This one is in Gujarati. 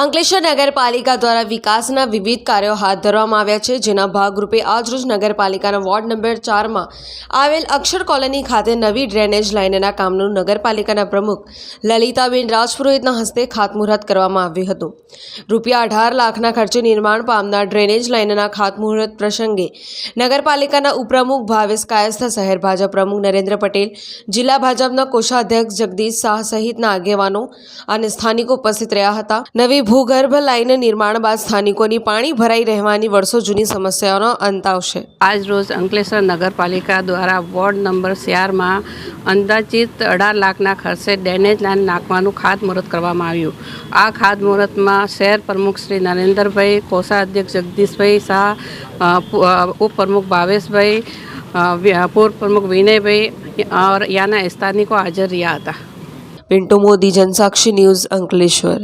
અંકલેશ્વર નગરપાલિકા દ્વારા વિકાસના વિવિધ કાર્યો હાથ ધરવામાં આવ્યા છે. જેના ભાગરૂપે આજરોજ નગરપાલિકાના વોર્ડ નંબર ચારમાં આવેલ અક્ષર કોલોની ખાતે નવી ડ્રેનેજ લાઇનના કામનું નગરપાલિકાના પ્રમુખ લલિતાબેન રાજપુરોહિતના હસ્તે ખાતમુહૂર્ત કરવામાં આવ્યું હતું. રૂપિયા અઢાર લાખના ખર્ચે નિર્માણ પામનાર ડ્રેનેજ લાઇનના ખાતમુહૂર્ત પ્રસંગે નગરપાલિકાના ઉપપ્રમુખ ભાવેશ કાયસ્થ, શહેર ભાજપ પ્રમુખ નરેન્દ્ર પટેલ, જિલ્લા ભાજપના કોષાધ્યક્ષ જગદીશ શાહ સહિતના આગેવાનો અને સ્થાનિકો ઉપસ્થિત રહ્યા હતા. નવી નવી ભૂગર્ભ લાઈન નિર્માણ બાદ સ્થાનિકોની પાણી ભરાઈ રહેવાની વર્ષો જૂની સમસ્યાઓનો અંત આવશે. આજ રોજ અંકલેશ્વર નગરપાલિકા દ્વારા વોર્ડ નંબર ચારમાં અંદાજિત અઢાર લાખના ખર્ચે ડેનેજ લાઇન નાખવાનું ખાતમુહૂર્ત કરવામાં આવ્યું. આ ખાતમુહૂર્તમાં શહેર પ્રમુખ શ્રી નરેન્દ્રભાઈ કોષાધ્યક્ષ જગદીશભાઈ શાહ ઉપપ્રમુખ ભાવેશભાઈ પૂર્વ પ્રમુખ વિનયભાઈ યાના સ્થાનિકો હાજર રહ્યા હતા. પિન્ટુ મોદી જનસાક્ષી ન્યૂઝ અંકલેશ્વર.